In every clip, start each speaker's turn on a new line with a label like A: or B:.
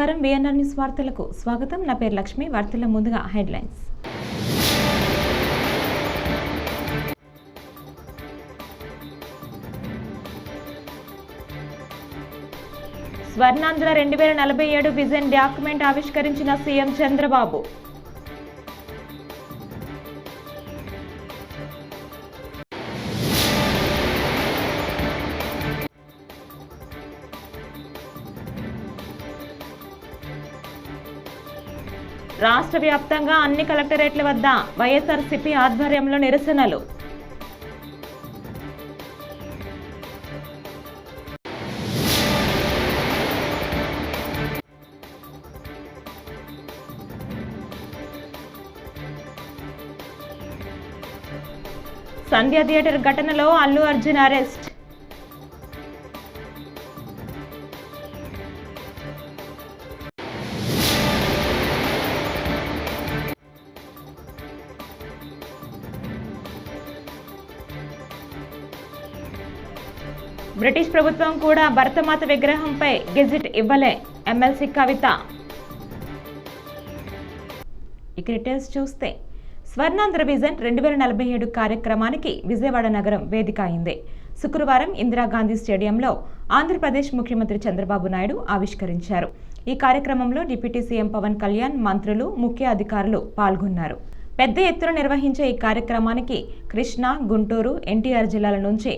A: నమస్కారం. BNR news వార్తలకు స్వాగతం. నా పేరు లక్ష్మి. వార్తల ముందుగా హెడ్లైన్స్. స్వర్ణాంధ్ర రెండు వేల నలభై ఏడు విజన్ డాక్యుమెంట్ ఆవిష్కరించిన సీఎం చంద్రబాబు. రాష్ట్ర వ్యాప్తంగా అన్ని కలెక్టరేట్ల వద్ద వైఎస్ఆర్సీపీ ఆధ్వర్యంలో నిరసనలు. సంధ్య థియేటర్ ఘటనలో అల్లు అర్జున్ అరెస్ట్. బ్రిటిష్ ప్రభుత్వం కూడా భరతమాత విగ్రహంపై గెజిట్ ఇవ్వలే ఎమ్మెల్సీ కవిత. ఇక డీటెయిల్స్ చూస్తే స్వర్ణాంధ్ర విజన్ రెండు వేల నలభై ఏడు కార్యక్రమానికి విజయవాడ నగరం వేదిక అయింది. శుక్రవారం ఇందిరాగాంధీ స్టేడియంలో ఆంధ్రప్రదేశ్ ముఖ్యమంత్రి చంద్రబాబు నాయుడు ఆవిష్కరించారు. ఈ కార్యక్రమంలో డిప్యూటీ సీఎం పవన్ కళ్యాణ్ మంత్రులు ముఖ్య అధికారులు పాల్గొన్నారు. పెద్ద ఎత్తున నిర్వహించే ఈ కార్యక్రమానికి కృష్ణా గుంటూరు ఎన్టీఆర్ జిల్లాల నుంచి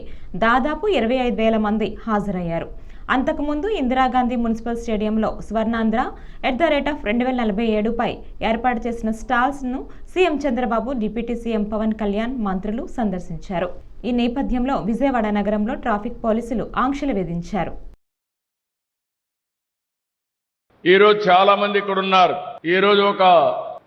A: దాదాపు ఇరవై ఐదు వేల మంది హాజరయ్యారు. అంతకుముందు ఇందిరాగాంధీ మున్సిపల్ స్టేడియంలో Swarnandhra at the rate of రెండు వేల నలభై ఏడుపై ఏర్పాటు చేసిన స్టాల్స్ను CM Chandrababu deputy CM Pawan Kalyan మంత్రులు సందర్శించారు. ఈ నేపథ్యంలో విజయవాడ నగరంలో ట్రాఫిక్ పోలీసులు ఆంక్షలు విధించారు.
B: ఈరోజు చాలా మంది ఇక్కడ ఉన్నారు ఈరోజు ఒక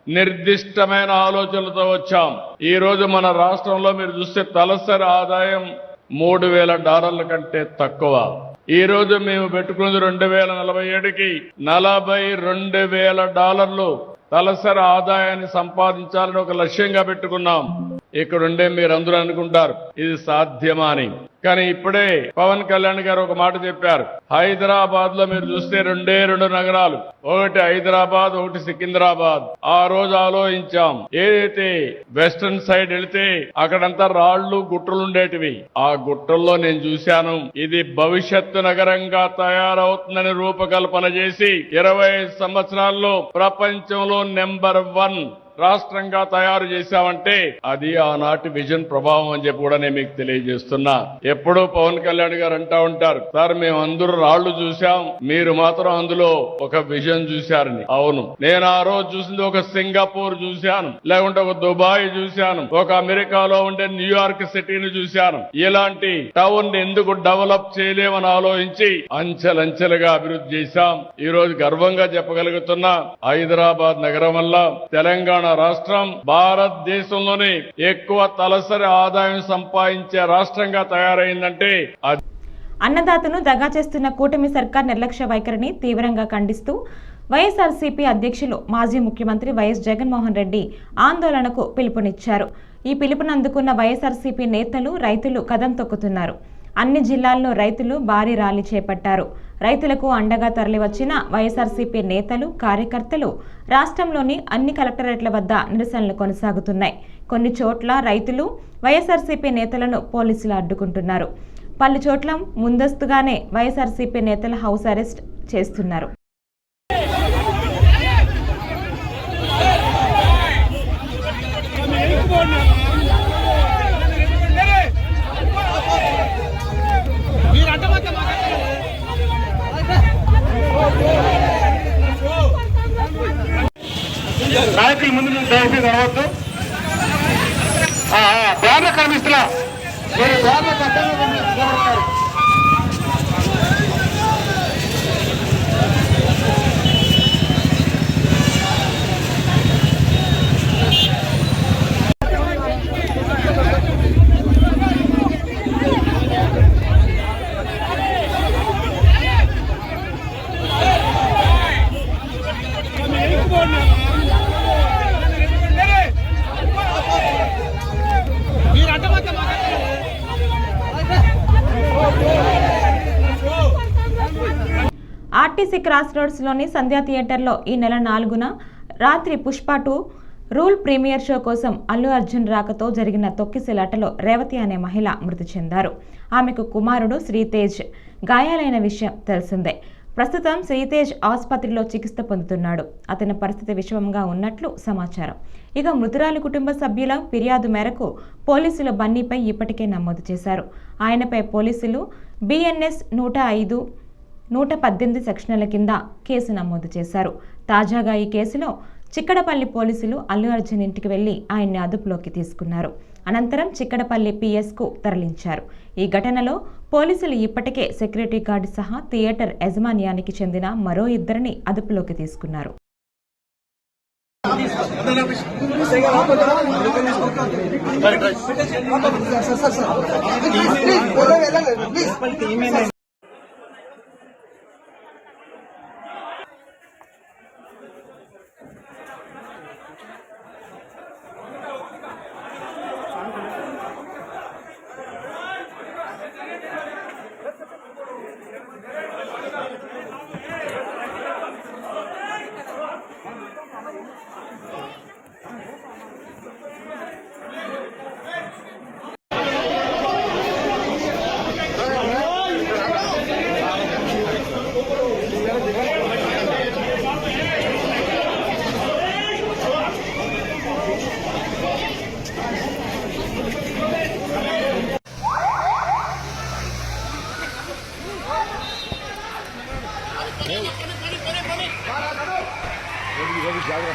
B: నిర్దిష్టమైన ఆలోచనలతో వచ్చాం. ఈ రోజు మన రాష్ట్రంలో మీరు చూస్తే తలసరి ఆదాయం మూడు వేల డాలర్ల కంటే తక్కువ. ఈ రోజు మేము పెట్టుకున్నది రెండు వేల నలభై ఏడుకి నలభై రెండు వేల డాలర్లు తలసరి ఆదాయాన్ని సంపాదించాలని ఒక లక్ష్యంగా పెట్టుకున్నాం. ఇక్కడుండే మీరు అందరూ అనుకుంటారు ఇది సాధ్యమా అని కానీ ఇప్పుడే పవన్ కళ్యాణ్ గారు ఒక మాట చెప్పారు హైదరాబాద్లో మీరు చూస్తే రెండే రెండు నగరాలు ఒకటి హైదరాబాద్ ఒకటి సికింద్రాబాద్. ఆ రోజు ఆలోచించాం ఏదైతే వెస్టర్న్ సైడ్ వెళితే అక్కడంతా రాళ్ళు గుట్టలు ఉండేటివి. ఆ గుట్టల్లో నేను చూశాను ఇది భవిష్యత్తు నగరంగా తయారవుతుందని రూపకల్పన చేసి ఇరవై సంవత్సరాల్లో ప్రపంచంలో నెంబర్ వన్ రాష్ట్రంగా తయారు చేశామంటే అది ఆనాటి విజన్ ప్రభావం అని చెప్పి కూడా నేను మీకు తెలియజేస్తున్నా. ఎప్పుడూ పవన్ కళ్యాణ్ గారు అంటా ఉంటారు సార్ మేము అందరూ రాళ్ళు చూశాం మీరు మాత్రం అందులో ఒక విజన్ చూశారని. అవును. నేను ఆ రోజు చూసింది ఒక సింగపూర్ చూశాను లేకుంటే ఒక దుబాయ్ చూశాను ఒక అమెరికాలో ఉండే న్యూయార్క్ సిటీని చూశాను. ఇలాంటి టౌన్ ఎందుకు డెవలప్ చేయలేమని ఆలోచించి అంచెలంచెలుగా అభివృద్ధి చేశాం. ఈ రోజు గర్వంగా చెప్పగలుగుతున్నా హైదరాబాద్ నగరం వల్ల తెలంగాణ రాష్ట్రం భారతదేశంలోనే ఎక్కువ తలసరి ఆదాయం సంపాదించే రాష్ట్రంగా తయారైందంటే
A: అన్నదాతను దగా చేస్తున్న కూటమి సర్కార్ నిర్లక్ష్య వైఖరిని తీవ్రంగా ఖండిస్తూ వైఎస్ఆర్సీపీ అధ్యక్షులు మాజీ ముఖ్యమంత్రి వైఎస్ జగన్మోహన్ రెడ్డి ఆందోళనకు పిలుపునిచ్చారు. ఈ పిలుపును అందుకున్న వైఎస్ఆర్సీపీ నేతలు రైతులు కదం తొక్కుతున్నారు. అన్ని జిల్లాల్లో రైతులు భారీ ర్యాలీ చేపట్టారు. రైతులకు అండగా తరలివచ్చిన వైఎస్ఆర్సీపీ నేతలు కార్యకర్తలు రాష్ట్రంలోని అన్ని కలెక్టరేట్ల వద్ద నిరసనలు కొనసాగుతున్నాయి. కొన్ని చోట్ల రైతులు వైఎస్ఆర్సీపీ నేతలను పోలీసులు అడ్డుకుంటున్నారు. పలు చోట్ల ముందస్తుగానే వైఎస్ఆర్సీపీ నేతల హౌస్ అరెస్ట్ చేస్తున్నారు. ఆర్టీసీ క్రాస్ రోడ్స్లోని సంధ్యా థియేటర్లో ఈ నెల నాలుగున రాత్రి Pushpa two rule premiere show కోసం అల్లు అర్జున్ రాకతో జరిగిన తొక్కిసలాటలో రేవతి అనే మహిళ మృతి చెందారు. ఆమెకు కుమారుడు శ్రీతేజ్. గాయాలైన విషయం తెలిసిందే. ప్రస్తుతం శ్రీతేజ్ ఆసుపత్రిలో చికిత్స పొందుతున్నాడు. అతని పరిస్థితి విషమంగా ఉన్నట్లు సమాచారం. ఇక మృతురాలి కుటుంబ సభ్యుల ఫిర్యాదు మేరకు పోలీసులు బన్నీపై ఇప్పటికే నమోదు చేశారు. ఆయనపై పోలీసులు బిఎన్ఎస్ నూట ఐదు నూట పద్దెనిమిది సెక్షన్ల కింద కేసు నమోదు చేశారు తాజాగా ఈ కేసులో చిక్కడపల్లి పోలీసులు అల్లు అర్జున్ ఇంటికి వెళ్ళి ఆయన్ని అదుపులోకి తీసుకున్నారు అనంతరం చిక్కడపల్లి పిఎస్కు తరలించారు ఈ ఘటనలో పోలీసులు ఇప్పటికే సెక్యూరిటీ గార్డు సహా థియేటర్ యాజమాన్యానికి చెందిన మరో ఇద్దరిని అదుపులోకి తీసుకున్నారు ಸಾವಿರ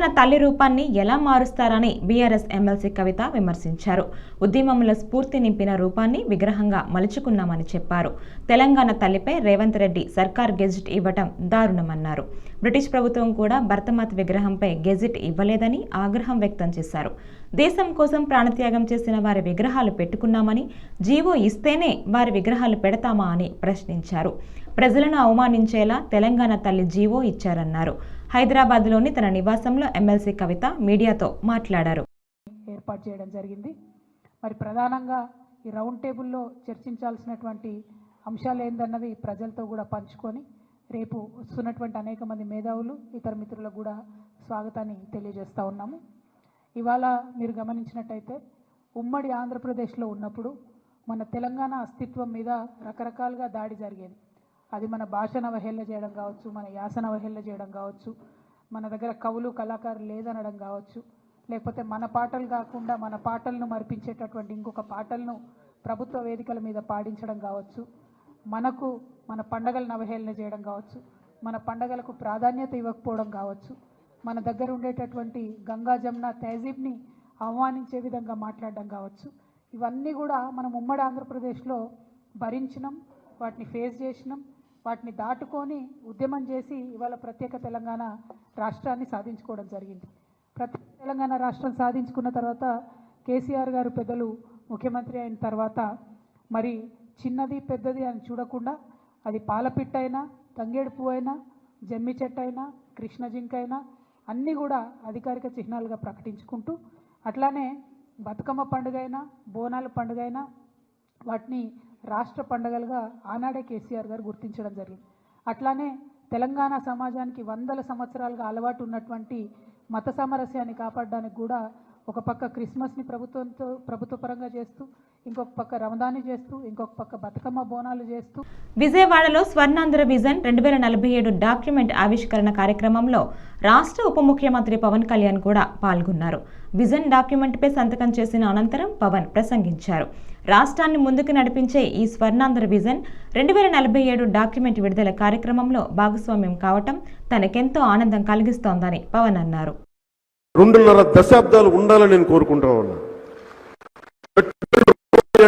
A: తెలంగాణ తల్లి రూపాన్ని ఎలా మారుస్తారని బీఆర్ఎస్ ఎమ్మెల్సీ కవిత విమర్శించారు. ఉద్యమంలో స్ఫూర్తి నింపిన రూపాన్ని విగ్రహంగా మలుచుకున్నామని చెప్పారు. తెలంగాణ తల్లిపై రేవంత్ రెడ్డి సర్కార్ గెజిట్ ఇవ్వటం దారుణమన్నారు. బ్రిటిష్ ప్రభుత్వం కూడా భర్తమాత విగ్రహంపై గెజిట్ ఇవ్వలేదని ఆగ్రహం వ్యక్తం చేశారు. దేశం కోసం ప్రాణత్యాగం చేసిన వారి విగ్రహాలు పెట్టుకున్నామని జీవో ఇస్తేనే వారి విగ్రహాలు పెడతామా అని ప్రశ్నించారు. ప్రజలను అవమానించేలా తెలంగాణ తల్లి జీవో ఇచ్చారన్నారు. హైదరాబాద్లోని తన నివాసంలో ఎమ్మెల్సీ కవిత మీడియాతో మాట్లాడారు.
C: ఏర్పాటు చేయడం జరిగింది. మరి ప్రధానంగా ఈ రౌండ్ టేబుల్లో చర్చించాల్సినటువంటి అంశాలు ఏందన్నది ప్రజలతో కూడా పంచుకొని రేపు వస్తున్నటువంటి అనేక మంది మేధావులు ఇతర మిత్రులకు కూడా స్వాగతాన్ని తెలియజేస్తూ ఉన్నాము. ఇవాళ మీరు గమనించినట్టయితే ఉమ్మడి ఆంధ్రప్రదేశ్లో ఉన్నప్పుడు మన తెలంగాణ అస్తిత్వం మీద రకరకాలుగా దాడి జరిగేది. అది మన భాషను అవహేళన చేయడం కావచ్చు మన యాసన అవహేళన చేయడం కావచ్చు మన దగ్గర కవులు కళాకారులు లేదనడం కావచ్చు లేకపోతే మన పాటలు కాకుండా మన పాటలను మరిపించేటటువంటి ఇంకొక పాటలను ప్రభుత్వ వేదికల మీద పాడించడం కావచ్చు మనకు మన పండగలను అవహేళన చేయడం కావచ్చు మన పండగలకు ప్రాధాన్యత ఇవ్వకపోవడం కావచ్చు మన దగ్గర ఉండేటటువంటి గంగా జమున తహజీబ్ని అవమానించే విధంగా మాట్లాడడం కావచ్చు. ఇవన్నీ కూడా మనం ఉమ్మడి ఆంధ్రప్రదేశ్లో భరించినాం వాటిని ఫేస్ చేసినాం వాటిని దాటుకొని ఉద్యమం చేసి ఇవాళ ప్రత్యేక తెలంగాణ రాష్ట్రాన్ని సాధించుకోవడం జరిగింది. ప్రత్యేక తెలంగాణ రాష్ట్రం సాధించుకున్న తర్వాత కేసీఆర్ గారు పెద్దలు ముఖ్యమంత్రి అయిన తర్వాత మరి చిన్నది పెద్దది అని చూడకుండా అది పాలపిట్ట అయినా తంగేడు పువ్వు అయినా జమ్మి చెట్టు అయినా కృష్ణ జింక అయినా అన్నీ కూడా అధికారిక చిహ్నాలుగా ప్రకటించుకుంటూ అట్లానే బతుకమ్మ పండుగ అయినా బోనాల పండుగ అయినా వాటిని రాష్ట్ర పండగలుగా ఆనాడే కేసీఆర్ గారు గుర్తించడం జరిగింది. అట్లానే తెలంగాణ సమాజానికి వందల సంవత్సరాలుగా అలవాటు ఉన్నటువంటి మత సామరస్యాన్ని కాపాడడానికి కూడా ఒక పక్క క్రిస్మస్ని ప్రభుత్వంతో ప్రభుత్వపరంగా చేస్తూ ఇంకొక పక్క రమదాన్ని చేస్తూ ఇంకొక పక్క బతుకమ్మ బోనాలు చేస్తూ.
A: విజయవాడలో స్వర్ణాంధ్ర విజన్ రెండు వేల నలభై ఏడు డాక్యుమెంట్ ఆవిష్కరణ కార్యక్రమంలో రాష్ట్ర ఉప ముఖ్యమంత్రి పవన్ కళ్యాణ్ కూడా పాల్గొన్నారు. విజన్ డాక్యుమెంట్పై సంతకం చేసిన అనంతరం పవన్ ప్రసంగించారు. రాష్ట్రాన్ని ముందుకు నడిపించే ఈ స్వర్ణాంధ్ర విజన్ రెండు వేల నలభై ఏడు డాక్యుమెంట్ విడుదల కార్యక్రమంలో భాగస్వామ్యం కావటం తనకెంతో ఆనందం కలిగిస్తోందని పవన్ అన్నారు.
D: రెండున్నర దశాబ్దాలు ఉండాలని నేను కోరుకుంటా ఉన్నా.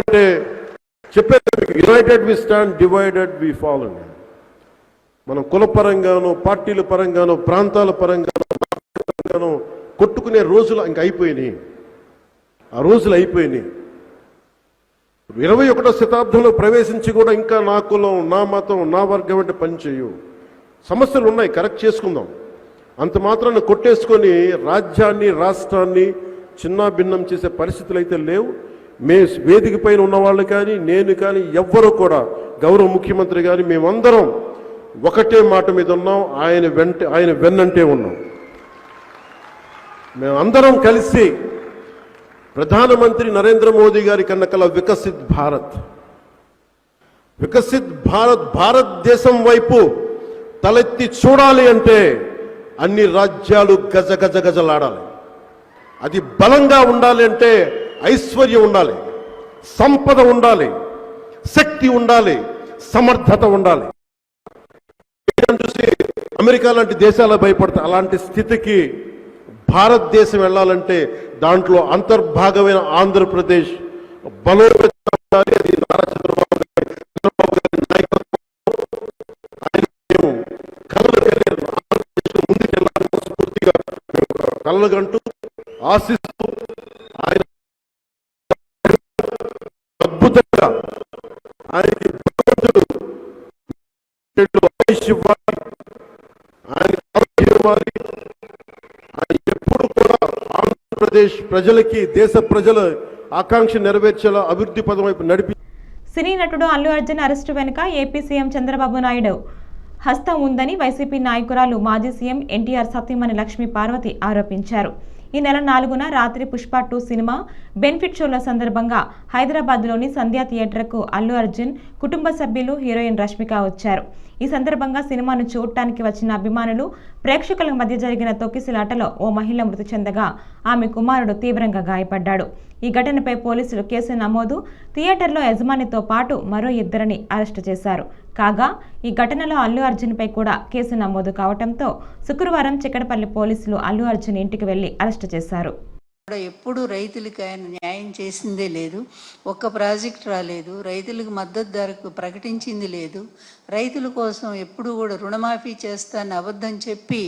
D: అంటే చెప్పేది united we stand divided we fall అండి మనం కుల పరంగాను పార్టీల పరంగాను ప్రాంతాల పరంగాను కొట్టుకునే రోజులు ఇంకా అయిపోయినాయి. ఆ రోజులు అయిపోయినాయి. ఇరవై ఒకటో శతాబ్దంలో ప్రవేశించి కూడా ఇంకా నా కులం నా మతం నా వర్గం అంటే పనిచేయు సమస్యలు ఉన్నాయి కరెక్ట్ చేసుకుందాం. అంత మాత్రాన్ని కొట్టేసుకొని రాజ్యాన్ని రాష్ట్రాన్ని చిన్న భిన్నం చేసే పరిస్థితులు అయితే లేవు. మే వేదిక పైన ఉన్నవాళ్ళు కానీ నేను కానీ ఎవ్వరూ కూడా గౌరవ ముఖ్యమంత్రి కానీ మేమందరం ఒకటే మాట మీద ఉన్నాం ఆయన వెంట ఆయన వెన్నంటే ఉన్నాం. మేమందరం కలిసి ప్రధానమంత్రి నరేంద్ర మోదీ గారి కన్నకల వికసిత్ భారత్. వికసిత్ భారత్ భారతదేశం వైపు తలెత్తి చూడాలి అంటే అన్ని రాజ్యాలు గజ గజ గజలాడాలి. అది బలంగా ఉండాలి అంటే ఐశ్వర్యం ఉండాలి సంపద ఉండాలి శక్తి ఉండాలి సమర్థత ఉండాలి. చూసి అమెరికా లాంటి దేశాలు భయపడతాయి అలాంటి స్థితికి భారతదేశం వెళ్ళాలంటే దాంట్లో అంతర్భాగమైన ఆంధ్రప్రదేశ్ బలోపేతం అది నారా చంద్రబాబు గారి చంద్రబాబు గారి నాయకత్వంలో ఆయన మేము కలలు కనే ఆంధ్రప్రదేశ్ ముందుకు స్ఫూర్తిగా మేము కలలుగంటూ ఆశిస్తూ ఆయన అద్భుతంగా ఆయనకి భగవంతుడు ఆయుష్ ఇవ్వాలి ఆయన ఆరోగ్యం ఇవ్వాలి ఆయన ఎప్పుడు కూడా ఆంధ్రప్రదేశ్ ప్రజలకి దేశ ప్రజల ఆకాంక్ష నెరవేర్చేలా అభివృద్ధి పదం వైపు నడిపి
A: సినీ నటుడు అల్లు అర్జున్ అరెస్టు వెనుక ఏపీ సీఎం చంద్రబాబు నాయుడు. హస్తం ఉందని వైసీపీ నాయకురాలు మాజీ సీఎం ఎన్టీఆర్ సత్యమణి లక్ష్మీ పార్వతి ఆరోపించారు. ఈ నెల నాలుగున రాత్రి పుష్ప టూ సినిమా బెనిఫిట్ షోల సందర్భంగా హైదరాబాద్లోని సంధ్యా థియేటర్కు అల్లు అర్జున్ కుటుంబ సభ్యులు హీరోయిన్ రష్మిక వచ్చారు. ఈ సందర్భంగా సినిమాను చూడటానికి వచ్చిన అభిమానులు ప్రేక్షకుల మధ్య జరిగిన తొక్కిసిలాటలో ఓ మహిళ మృతి చెందగా ఆమె కుమారుడు తీవ్రంగా గాయపడ్డాడు. ఈ ఘటనపై పోలీసులు కేసు నమోదు థియేటర్లో యజమానితో పాటు మరో ఇద్దరిని అరెస్టు చేశారు. కాగా ఈ ఘటనలో అల్లు అర్జున్పై కూడా కేసు నమోదు కావడంతో శుక్రవారం చిక్కడపల్లి పోలీసులు అల్లు అర్జున్ ఇంటికి వెళ్ళి అరెస్టు చేశారు.
E: కూడా ఎప్పుడు రైతులకి ఆయన న్యాయం చేసిందే లేదు. ఒక్క ప్రాజెక్ట్ రాలేదు. రైతులకు మద్దతు ధరకు ప్రకటించింది లేదు. రైతుల కోసం ఎప్పుడు కూడా రుణమాఫీ చేస్తానని అబద్ధం చెప్పి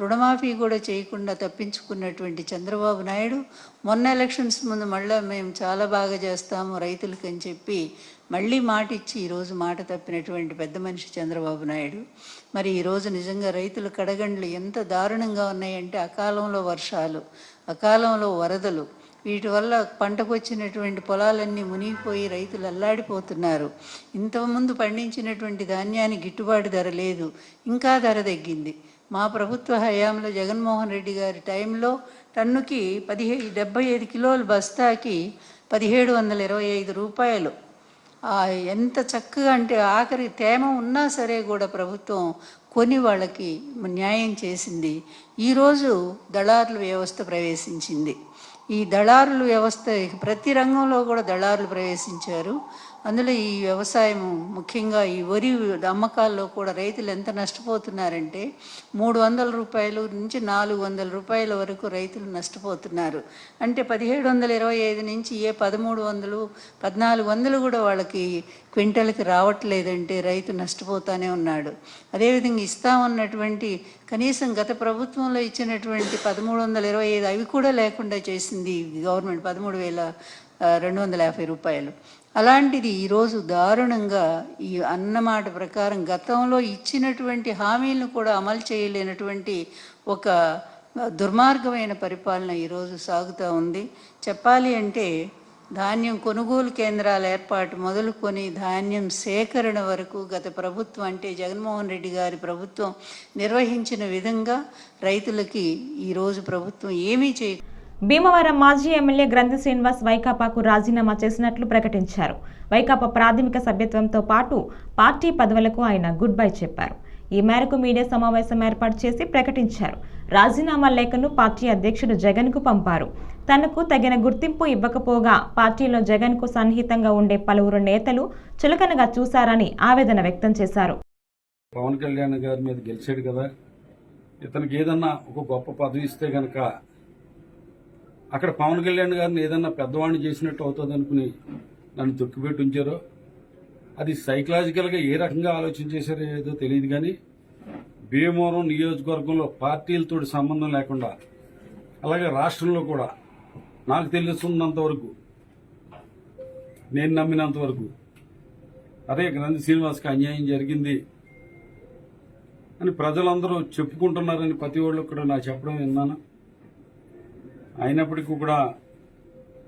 E: రుణమాఫీ కూడా చేయకుండా తప్పించుకున్నటువంటి చంద్రబాబు నాయుడు మొన్న ఎలక్షన్స్ ముందు మళ్ళీ మేము చాలా బాగా చేస్తాము రైతులకు అని చెప్పి మళ్ళీ మాట ఇచ్చి ఈరోజు మాట తప్పినటువంటి పెద్ద మనిషి చంద్రబాబు నాయుడు మరి ఈరోజు నిజంగా రైతుల కడగండ్లు ఎంత దారుణంగా ఉన్నాయంటే అకాలంలో వర్షాలు అకాలంలో వరదలు వీటి వల్ల పంటకు వచ్చినటువంటి పొలాలన్నీ మునిగిపోయి రైతులు అల్లాడిపోతున్నారు. ఇంతకుముందు పండించినటువంటి ధాన్యానికి గిట్టుబాటు ధర లేదు ఇంకా ధర తగ్గింది. మా ప్రభుత్వ హయాంలో జగన్మోహన్ రెడ్డి గారి టైంలో టన్నుకి పదిహే డెబ్బై ఐదు కిలోల బస్తాకి పదిహేడు వందల ఇరవై ఐదు రూపాయలు ఎంత చక్కగా అంటే ఆఖరి తేమ ఉన్నా సరే కూడా ప్రభుత్వం కొని వాళ్ళకి న్యాయం చేసింది. ఈరోజు దళారుల వ్యవస్థ ప్రవేశించింది. ఈ దళారుల వ్యవస్థ ప్రతి రంగంలో కూడా దళారులు ప్రవేశించారు. అందులో ఈ వ్యవసాయం ముఖ్యంగా ఈ వరి అమ్మకాల్లో కూడా రైతులు ఎంత నష్టపోతున్నారంటే మూడు వందల రూపాయలు నుంచి నాలుగు వందల రూపాయల వరకు రైతులు నష్టపోతున్నారు. అంటే పదిహేడు వందల ఇరవై ఐదు నుంచి ఏ పదమూడు వందలు పద్నాలుగు వందలు కూడా వాళ్ళకి క్వింటల్కి రావట్లేదంటే రైతు నష్టపోతానే ఉన్నాడు. అదేవిధంగా ఇస్తామన్నటువంటి కనీసం గత ప్రభుత్వంలో ఇచ్చినటువంటి పదమూడు వందల ఇరవై ఐదు అవి కూడా లేకుండా చేసింది గవర్నమెంట్ పదమూడు వేల రెండు వందల యాభై రూపాయలు. అలాంటిది ఈరోజు దారుణంగా ఈ అన్నమాట ప్రకారం గతంలో ఇచ్చినటువంటి హామీలను కూడా అమలు చేయలేనటువంటి ఒక దుర్మార్గమైన పరిపాలన ఈరోజు సాగుతూ ఉంది. చెప్పాలి అంటే ధాన్యం కొనుగోలు కేంద్రాల ఏర్పాటు మొదలుకొని ధాన్యం సేకరణ వరకు గత ప్రభుత్వం అంటే జగన్మోహన్ రెడ్డి గారి ప్రభుత్వం నిర్వహించిన విధంగా రైతులకి ఈరోజు ప్రభుత్వం ఏమీ చేయ
A: భీమవరం మాజీ ఎమ్మెల్యే గ్రంథి శ్రీనివాస్ వైకాపాకు రాజీనామా చేసినట్లు ప్రకటించారు. వైకాపా ప్రాథమిక సభ్యత్వంతో పాటు పార్టీ పదవులకు ఆయన గుడ్ బై చెప్పారు. ఈ మేరకు మీడియా సమావేశం ఏర్పాటు చేసి ప్రకటించారు. రాజీనామా లేఖను పార్టీ అధ్యక్షుడు జగన్కు పంపారు. తనకు తగిన గుర్తింపు ఇవ్వకపోగా పార్టీలో జగన్కు సన్నిహితంగా ఉండే పలువురు నేతలు చులకనగా చూశారని ఆవేదన వ్యక్తం చేశారు.
F: పవన్ కళ్యాణ్ గారి మీద గెలిచాడు కదా. ఇతనికి ఏదన్నా ఒక గొప్ప పదవి ఇస్తే గనక అక్కడ పవన్ కళ్యాణ్ గారిని ఏదన్నా పెద్దవాడిని చేసినట్టు అవుతుంది అనుకుని నన్ను తొక్కిపెట్టి ఉంచారో అది సైకలాజికల్గా ఏ రకంగా ఆలోచన చేశారో ఏదో తెలియదు కానీ భీమవరం నియోజకవర్గంలో పార్టీలతో సంబంధం లేకుండా అలాగే రాష్ట్రంలో కూడా నాకు తెలుసున్నంత వరకు నేను నమ్మినంత వరకు అదే గ్రంథి శ్రీనివాస్కి అన్యాయం జరిగింది అని ప్రజలందరూ చెప్పుకుంటున్నారని ప్రతి వాళ్ళు కూడా చెప్పడం విన్నాను. అయినప్పటికీ కూడా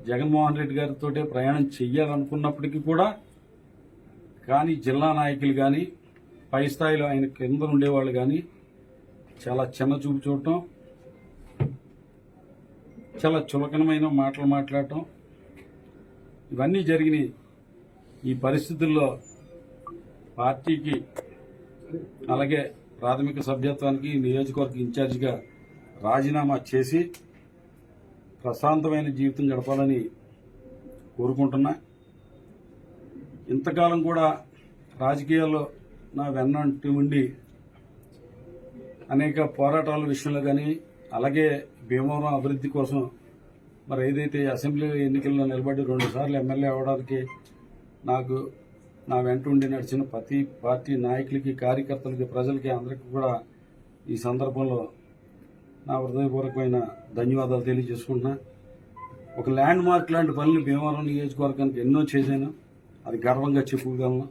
F: జగన్మోహన్ రెడ్డి గారితో ప్రయాణం చెయ్యాలనుకున్నప్పటికీ కూడా కానీ జిల్లా నాయకులు కానీ పై స్థాయిలో ఆయన కింద ఉండేవాళ్ళు కానీ చాలా చిన్న చూపు చూడటం చాలా చులకనమైన మాటలు మాట్లాడటం ఇవన్నీ జరిగినాయి ఈ పరిస్థితుల్లో పార్టీకి అలాగే ప్రాథమిక సభ్యత్వానికి నియోజకవర్గ ఇన్ఛార్జిగా రాజీనామా చేసి ప్రశాంతమైన జీవితం గడపాలని కోరుకుంటున్నా. ఇంతకాలం కూడా రాజకీయాల్లో నా వెన్నంటి ఉండి అనేక పోరాటాల విషయంలో కానీ అలాగే భీమవరం అభివృద్ధి కోసం మరి ఏదైతే అసెంబ్లీ ఎన్నికల్లో నిలబడి రెండు సార్లు ఎమ్మెల్యే అవ్వడానికి నాకు నా వెంట ఉండి నడిచిన ప్రతి పార్టీ నాయకులకి కార్యకర్తలకి ప్రజలకి అందరికీ కూడా ఈ సందర్భంలో నా హృదయపూర్వకమైన ధన్యవాదాలు తెలియజేసుకుంటున్నా. ఒక ల్యాండ్ మార్క్ లాంటి పనులు భీమవరం నియోజకవర్గానికి ఎన్నో చేశాను. అది గర్వంగా చెప్పుకోగలను.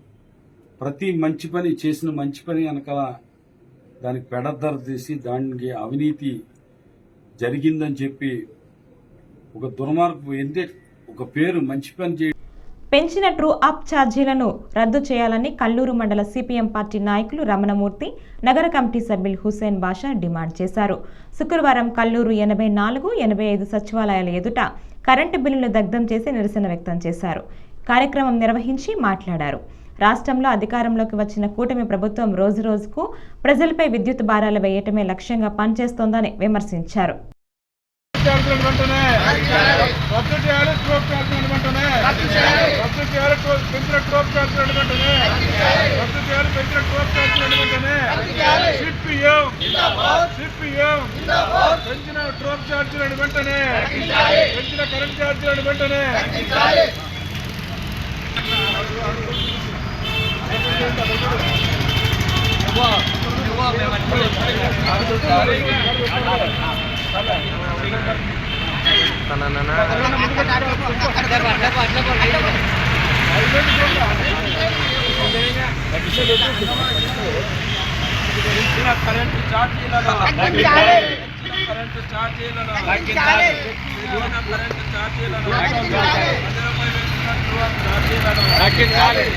F: ప్రతి మంచి పని చేసిన మంచి పని వెనకాల దానికి పెడద్దర తీసి దానికి అవినీతి జరిగిందని చెప్పి ఒక దుర్మార్గం ఏంటే? ఒక పేరు మంచి పని చేయ
A: పెంచిన ట్రూ అప్ ఛార్జీలను రద్దు చేయాలని కల్లూరు మండల సిపిఎం పార్టీ నాయకులు రమణమూర్తి నగర కమిటీ సభ్యులు హుసేన్ బాషా డిమాండ్ చేశారు. శుక్రవారం కల్లూరు ఎనభై నాలుగు ఎనభై ఐదు సచివాలయాల ఎదుట కరెంటు బిల్లులు దగ్ధం చేసి నిరసన వ్యక్తం చేశారు. కార్యక్రమం నిర్వహించి మాట్లాడారు. రాష్ట్రంలో అధికారంలోకి వచ్చిన కూటమి ప్రభుత్వం రోజురోజుకు ప్రజలపై విద్యుత్ భారాలు వేయటమే లక్ష్యంగా పనిచేస్తోందని విమర్శించారు.
G: ఛార్జీలను వెంటనే రద్దు చేయాలి ట్రోప్ ఛార్జీలను వెంటనే రద్దు చేయాలి ట్రో- పెంచిన ట్రోప్ ఛార్జీలను వెంటనే రద్దు చేయాలి పెంచిన ట్రోప్ ఛార్జీలను వెంటనే సిపిఎం సిపిఎం పెంచిన ట్రోప్ ఛార్జీలను వెంటనే పెంచిన కరెంట్ ఛార్జీలను వెంటనే కరెంట్ ఛార్జీలను కరెంట్ ఛార్జీలను కరెంట్ ఛార్జీలను ప్రజలపై వేస్తున్న ట్రోప్ ఛార్జీలను తగ్గించాలి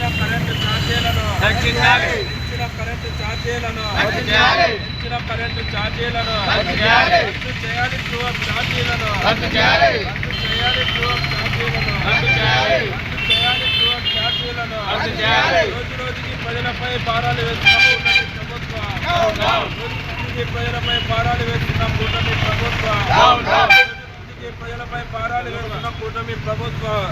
G: పెంచిన కరెంటు ఛార్జీలను తగ్గించాలి పెంచిన కరెంటు ఛార్జీలను తగ్గించాలి పెంచిన కరెంటు ఛార్జీలను తగ్గించాలి రద్దు చేయాలి ట్రూఅప్ ఛార్జీలను రద్దు చేయాలి రద్దు చేయాలి ఛార్జీలను రద్దు చేయాలి రద్దు చేయాలి ట్రూఅప్ ఛార్జీలను రద్దు చేయాలి రోజు రోజుకి ప్రజలపై భారాలు వేస్తున్న. ప్రభుత్వం. రోజు రోజుకి ప్రజలపై భారాలు వేస్తున్న. కూటమి ప్రభుత్వం. ప్రజలపై భారాలు వేస్తున్న కూటమి ప్రభుత్వం.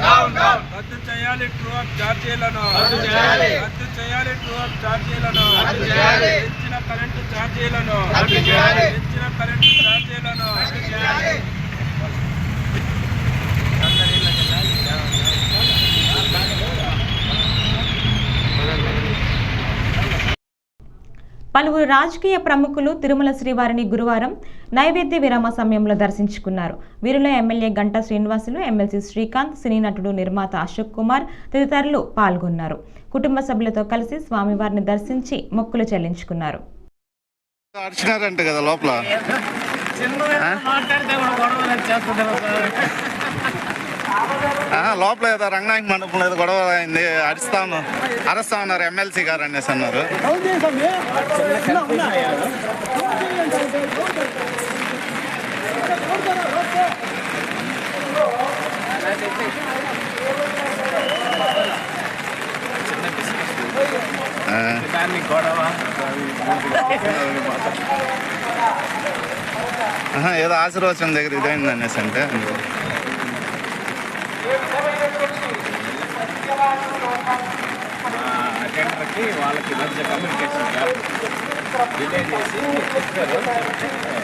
G: రద్దు చేయాలి ట్రూ అప్ ఛార్జీలను రద్దు చేయాలి. ట్రూ అప్ ఛార్జీలను పెంచిన కరెంటు ఛార్జీలను పెంచిన కరెంటు ఛార్జీలను రద్దు చేయాలి
A: పలువురు రాజకీయ ప్రముఖులు తిరుమల శ్రీవారిని గురువారం నైవేద్య విరామ సమయంలో దర్శించుకున్నారు. వీరిలో ఎమ్మెల్యే గంటా శ్రీనివాసులు ఎమ్మెల్సీ శ్రీకాంత్ సినీ నటుడు నిర్మాత అశోక్ కుమార్ తదితరులు పాల్గొన్నారు. కుటుంబ సభ్యులతో కలిసి స్వామివారిని దర్శించి మొక్కులు చెల్లించుకున్నారు.
H: కదా లోపల? లోపల ఏదో రంగనాయక మండపం ఏదో గొడవ అయింది. అరుస్తా ఉన్నారు అరుస్తా ఉన్నారు ఎమ్మెల్సీ గారు అనేసి అన్నారు. ఏదో ఆశీర్వచనం దగ్గర ఇదైంది అనేసి అంటే.
I: అటెండర్కి వాళ్ళకి మధ్య కమ్యూనికేషన్ గ్యాప్ డిలే చేసి చెప్తారు చెప్తే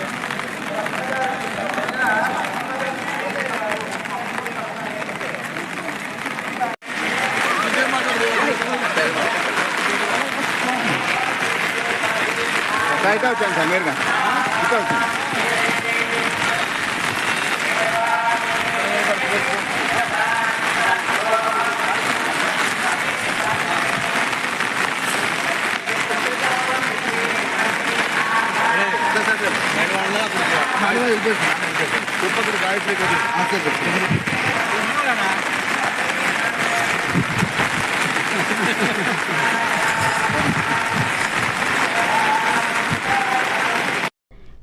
J: ఇటు వచ్చాను సార్ మీరుగా ఇటు వచ్చాను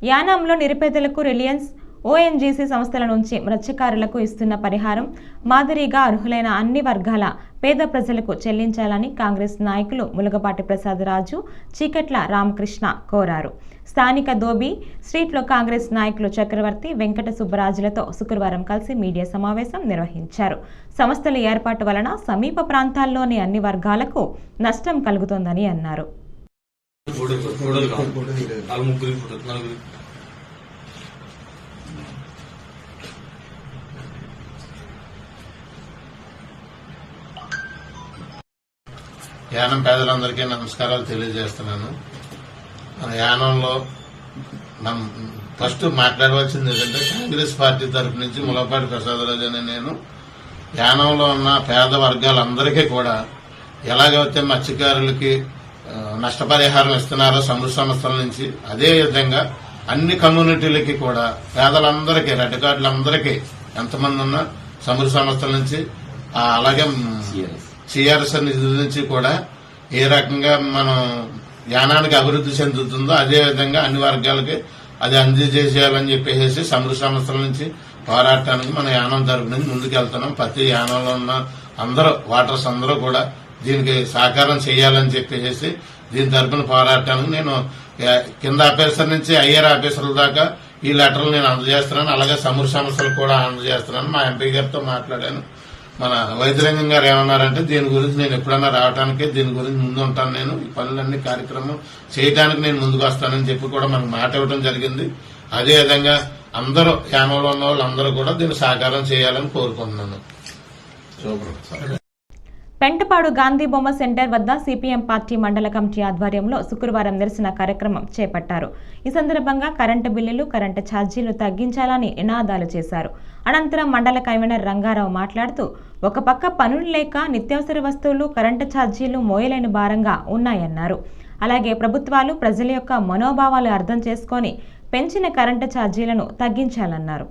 A: యానాంలో నిరుపేదలకు రిలయన్స్ ఓఎన్జీసీ సంస్థల నుంచి మత్స్యకారులకు ఇస్తున్న పరిహారం మాదిరిగా అర్హులైన అన్ని వర్గాల పేద ప్రజలకు చెల్లించాలని కాంగ్రెస్ నాయకులు ములగపాటి ప్రసాదరాజు చీకట్ల రామకృష్ణ కోరారు. స్థానిక దోబి స్ట్రీట్లో కాంగ్రెస్ నాయకులు చక్రవర్తి వెంకట సుబ్బరాజులతో శుక్రవారం కలిసి మీడియా సమావేశం నిర్వహించారు. సంస్థల ఏర్పాటు వలన సమీప ప్రాంతాల్లోని అన్ని వర్గాలకు నష్టం కలుగుతోందని అన్నారు.
K: యానం పేదలందరికీ నమస్కారాలు తెలియజేస్తున్నాను. మన యానంలో మనం ఫస్ట్ మాట్లాడవలసింది ఏంటంటే కాంగ్రెస్ పార్టీ తరఫు నుంచి ములపాటి ప్రసాదరాజు అనే నేను యానంలో ఉన్న పేద వర్గాలందరికీ కూడా ఎలాగైతే మత్స్యకారులకి నష్టపరిహారం ఇస్తున్నారో సముద్ర సంస్థల నుంచి అదే విధంగా అన్ని కమ్యూనిటీలకి కూడా పేదలందరికీ రెడ్ కార్డులందరికీ ఎంతమంది ఉన్నా సముద్ర సంస్థల నుంచి అలాగే సిఆర్ఎస్ నిధుల నుంచి కూడా ఏ రకంగా మనం యానానికి అభివృద్ధి చెందుతుందో అదే విధంగా అన్ని వర్గాలకి అది అందజేసేయాలని చెప్పేసి సమృద్ధి సంస్థల నుంచి పోరాటానికి మన యానం తరపు నుంచి ముందుకెళ్తున్నాం. ప్రతి యానంలో ఉన్న అందరూ వాటర్స్ అందరూ కూడా దీనికి సహకారం చేయాలని చెప్పేసి దీని తరపున పోరాటానికి నేను కింద ఆఫీసర్ నుంచి ఐఆర్ ఆఫీసర్ల దాకా ఈ లెటర్లు నేను అందజేస్తున్నాను. అలాగే సమృద్ధి సంస్థలు కూడా అందజేస్తున్నాను. మా ఎంపీ గారితో మాట్లాడాను. మన వైద్యరంగం గారు ఏమన్నారంటే దీని గురించి నేను ఎప్పుడన్నా రావడానికి దీని గురించి ముందు ఉంటాను నేను. ఈ పనులన్నీ కార్యక్రమం చేయడానికి నేను ముందుకు వస్తానని చెప్పి కూడా మనకు మాట ఇవ్వడం జరిగింది. అదే విధంగా అందరూ యానంలో ఉన్న వాళ్ళందరూ కూడా దీన్ని సహకారం చేయాలని కోరుకుంటున్నాను.
A: పెంటపాడు గాంధీ బొమ్మ సెంటర్ వద్ద సిపిఎం పార్టీ మండల కమిటీ ఆధ్వర్యంలో శుక్రవారం నిరసన కార్యక్రమం చేపట్టారు. ఈ సందర్భంగా కరెంటు బిల్లులు కరెంటు ఛార్జీలు తగ్గించాలని నినాదాలు చేశారు. అనంతరం మండల కన్వీనర్ రంగారావు మాట్లాడుతూ ఒక పక్క పనులు లేక నిత్యావసర వస్తువులు కరెంటు ఛార్జీలు మోయలేని భారంగా ఉన్నాయన్నారు. అలాగే ప్రభుత్వాలు ప్రజల యొక్క మనోభావాలు అర్థం చేసుకొని పెంచిన కరెంటు ఛార్జీలను తగ్గించాలన్నారు.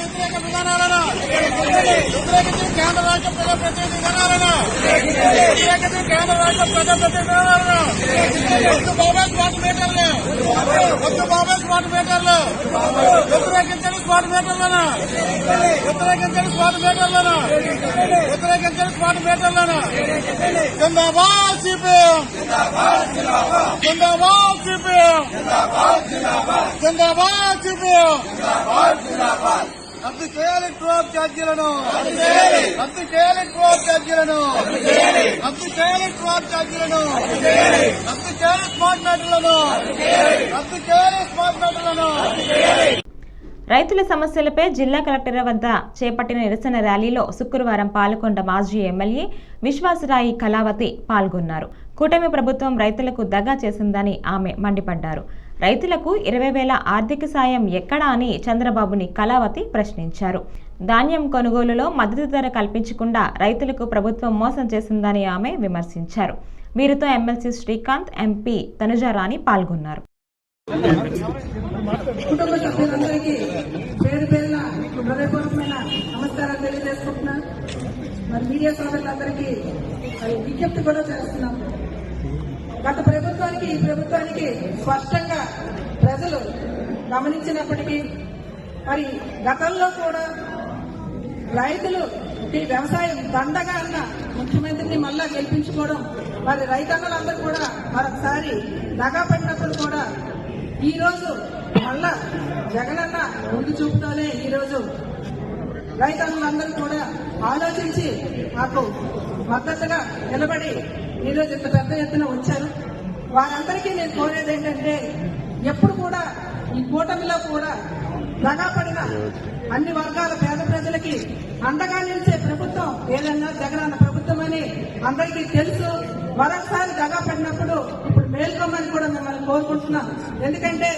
L: వ్యతిరేక విధానాలను వ్యతిరేకించి కేంద్ర రాష్ట్ర ప్రజాప్రతినిధి విధానాలను వ్యతిరేకించి కేంద్ర రాష్ట్ర ప్రజాప్రతినిధి విధానాలను వద్దు బాబాయ్ స్మార్ట్ మీటర్లు. వద్దు బాబాయ్ స్మార్ట్ మీటర్లు. వ్యతిరేకించని స్మార్ట్ మీటర్లను వ్యతిరేకించని స్మార్ట్ మీటర్లను వ్యతిరేకించని స్మార్ట్ మీటర్లను జిందాబాద్ సిపిఎం. జిందాబాద్ సిపిఎం. జిందాబాద్ సిపిఎం. రద్దు చేయాలి ట్రోప్ ఛార్జీలను. రద్దు చేయాలి ట్రోప్ ఛార్జీలను. రద్దు చేయాలి ట్రోప్ ఛార్జీలను. రద్దు చేయాలి స్మార్ట్ మీటర్లను. రద్దు చేయాలి స్మార్ట్ మీటర్లను.
A: రైతుల సమస్యలపై జిల్లా కలెక్టర్ వద్ద చేపట్టిన నిరసన ర్యాలీలో శుక్రవారం పాల్గొండ మాజీ ఎమ్మెల్యే విశ్వాసరాయి కళావతి పాల్గొన్నారు. కూటమి ప్రభుత్వం రైతులకు దగా చేసిందని ఆమె మండిపడ్డారు. రైతులకు ఇరవై వేల ఆర్థిక సాయం ఎక్కడా అని చంద్రబాబుని కళావతి ప్రశ్నించారు. ధాన్యం కొనుగోలులో మద్దతు ధర కల్పించకుండా రైతులకు ప్రభుత్వం మోసం చేసిందని ఆమె విమర్శించారు. వీరితో ఎమ్మెల్సీ శ్రీకాంత్ ఎంపీ తనుజారాణి పాల్గొన్నారు.
M: కుటుంబ సభ్యులందరికీ పేరు పేరున హృదయపూర్వకమైన నమస్కారాలు తెలియజేసుకుంటున్నాను. మరి మీడియా సోదరులందరికీ విజ్ఞప్తి కూడా చేస్తున్నాం గత ప్రభుత్వానికి ఈ ప్రభుత్వానికి స్పష్టంగా ప్రజలు గమనించినప్పటికీ మరి గతంలో కూడా రైతులు ఈ వ్యవసాయం దండగా అన్న ముఖ్యమంత్రిని మళ్ళా గెలిపించుకోవడం మరి రైతన్నలందరూ కూడా మరొకసారి దగా పడినప్పుడు కూడా ఈ రోజు మళ్ళా జగనన్న ముందు చూపుతోనే ఈ రోజు రైతన్నులందరూ కూడా ఆలోచించి మాకు మద్దతుగా నిలబడి ఈరోజు ఇంత పెద్ద ఎత్తున వచ్చారు. వారందరికీ నేను కోరేది ఏంటంటే ఎప్పుడు కూడా ఈ కూటమిలో కూడా దగాపడిన అన్ని వర్గాల పేద ప్రజలకి అండగా నిలిచే ప్రభుత్వం ఏదన్నా జగనన్న ప్రభుత్వం అని అందరికీ తెలుసు. మరొకసారి దగా పడినప్పుడు ఇప్పుడు మేల్కొమ్మని కూడా మిమ్మల్ని కోరుకుంటున్నాం. ఎందుకంటే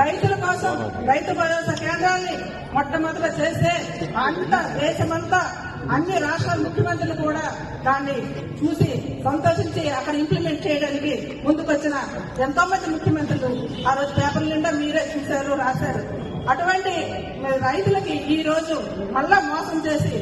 M: రైతుల కోసం రైతు భరోసా కేంద్రాన్ని మొట్టమొదట చేస్తే అంత దేశమంతా అన్ని రాష్ట్రాల ముఖ్యమంత్రులు కూడా దాన్ని చూసి సంతోషించి అక్కడ ఇంప్లిమెంట్ చేయడానికి ముందుకొచ్చిన ఎంతో మంది ముఖ్యమంత్రులు. ఆ రోజు పేపర్ల నిండా మీరే చూశారు రాశారు. అటువంటి రైతులకి ఈ రోజు మళ్ళా మోసం చేసి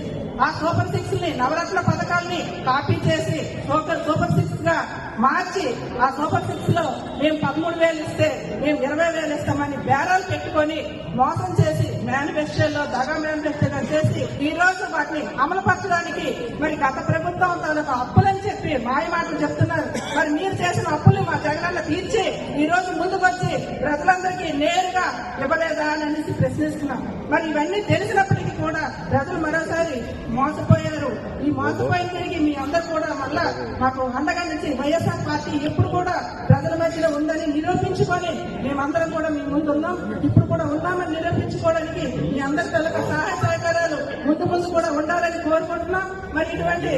M: ఆ సూపర్ సిక్స్ని నవరత్న పథకాల్ని కాపీ చేసి సూపర్ సూపర్ సిక్స్ గా మార్చి ఆ సూపర్ సిక్స్లో మేము పదమూడు వేలు ఇస్తే మేము ఇరవై వేలు ఇస్తామని బేరాలు పెట్టుకొని మోసం చేసి మేనిఫెస్టోలో దగా మేనిఫెస్టోగా చేసి ఈ రోజు వాటిని అమలుపరచడానికి మరి గత ప్రభుత్వం తనకు అప్పులని చెప్పి మాయ మాటలు చెప్తున్నారు. మరి మీరు చేసిన అప్పులు మా జగనన్న తీర్చి ఈ రోజు ముందుకొచ్చి ప్రజలందరికీ నేరుగా ఇవ్వలేదా అని అనేసి ప్రశ్నిస్తున్నాం. మరి ఇవన్నీ తెలిసినప్పటికీ కూడా ప్రజలు మరోసారి మోసపోయారు. ఈ మోసపోయిన తిరిగి మీ అందరు కూడా మళ్ళా మాకు అండగా నుంచి వైఎస్ఆర్ పార్టీ ఎప్పుడు కూడా ప్రజల మధ్యలో ఉందని నిరూపించుకొని మేమందరం కూడా మీ ముందు ఉన్నాం. ఇప్పుడు కూడా ఉన్నామని నిరూపించుకోవడానికి మీ అందరి తలక సహాయ సహకారాలు ముందు ముందు కూడా ఉండాలని కోరుకుంటున్నాం. మరి ఇటువంటి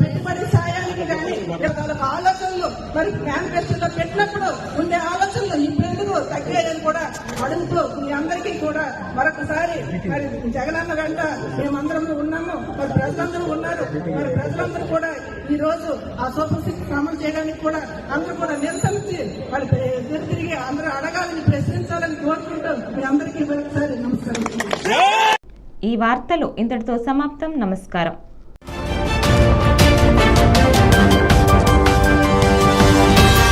M: పెట్టుబడి సాయానికి కానీ వాళ్ళ ఆలోచనలు మరి మేనిఫెస్టోలో పెట్టినప్పుడు ఉండే ఆలోచనలు ఇప్పుడెందుకు తగ్గాయని కూడా అడుగుతూ మీ అందరికీ కూడా మరొకసారి మరి జగనన్న వెంట మేమందరం ఉన్నాము. మరి ప్రజలందరూ ఉన్నారు. మరి ప్రజలందరూ కూడా ఈరోజు ఆ సూపర్ సిక్స్ అమలు చేయడానికి కూడా అందరూ కూడా నిరసనించి వాళ్ళు తిరిగి అందరూ అడగాలని ప్రశ్నించాలని కోరుకుంటాం మీ అందరికీ మరొకసారి నమస్కారం
A: ఈ వార్తలు ఇంతటితో సమాప్తం నమస్కారం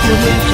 N: Audio Jungle.